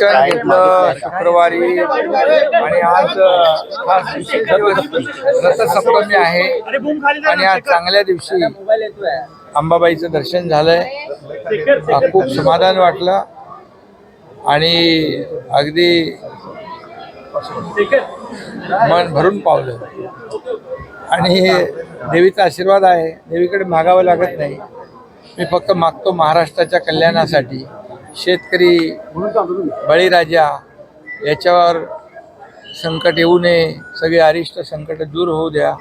दर्शन घेतलं? शुक्रवारी आणि आज दिवस रथसप्तमी आहे. आणि आज चांगल्या दिवशी अंबाबाईचं दर्शन झालंय. खूप समाधान वाटलं. आणि अगदी मन भरून पावलं. आणि देवीचा आशीर्वाद आहे. देवीकडे मागावं लागत नाही. मी फक्त मागतो महाराष्ट्राच्या कल्याणासाठी. शेतकरी बळीराजा याच्यावर संकट येऊ नये सगळे अरिष्ट संकट दूर होऊ द्या.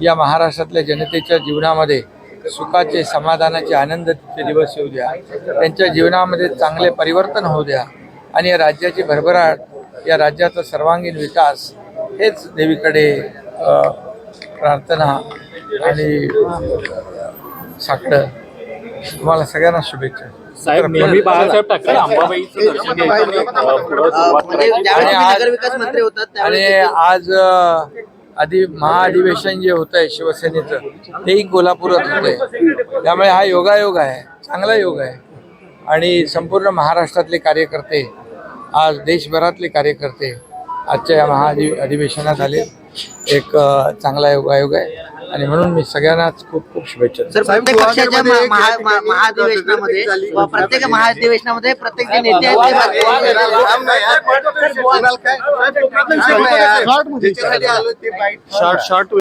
या महाराष्ट्रातल्या जनतेच्या जीवनामध्ये सुखाचे समाधानाचे आनंदाचे दिवस येऊ द्या. त्यांच्या जीवनामध्ये चांगले परिवर्तन होऊ द्या. आणि या राज्याची भरभराट या राज्याचा सर्वांगीण विकास हेच देवीकडे प्रार्थना आणि साकडं. तुम्हाला सगळ्यांना शुभेच्छा. साहेब नेहमी बाळासाहेब ठाकरे अंबाबाईचं दर्शन घ्यायचं अं, पुढं सुरुवात म्हणजे करायची. ज्यावेळेस आणि आज- नगरविकास मंत्री होतात आणि त्यावेळेस आज अ, अधि महाअधिवेशन जे होत आहे शिवसेनेचं तेही कोल्हापुरात होत आहे त्यामुळे हा योगायोग आहे चांगला योग आहे. आणि संपूर्ण महाराष्ट्रातले कार्यकर्ते आज देशभरातले कार्यकर्ते आजच्या या महाअधि अधिवेशनात आले. एक अ, चांगला योगायोग आहे. आणि म्हणून मी सगळ्यांनाच खूप खूप शुभेच्छा देतो. सर प्रत्येक पक्षाच्या महा- महा- महा- महाधिवेशनामध्ये व प्रत्येक महाधिवेशनामध्ये प्रत्येक जे नेते आहेत ते शॉर्ट शॉर्ट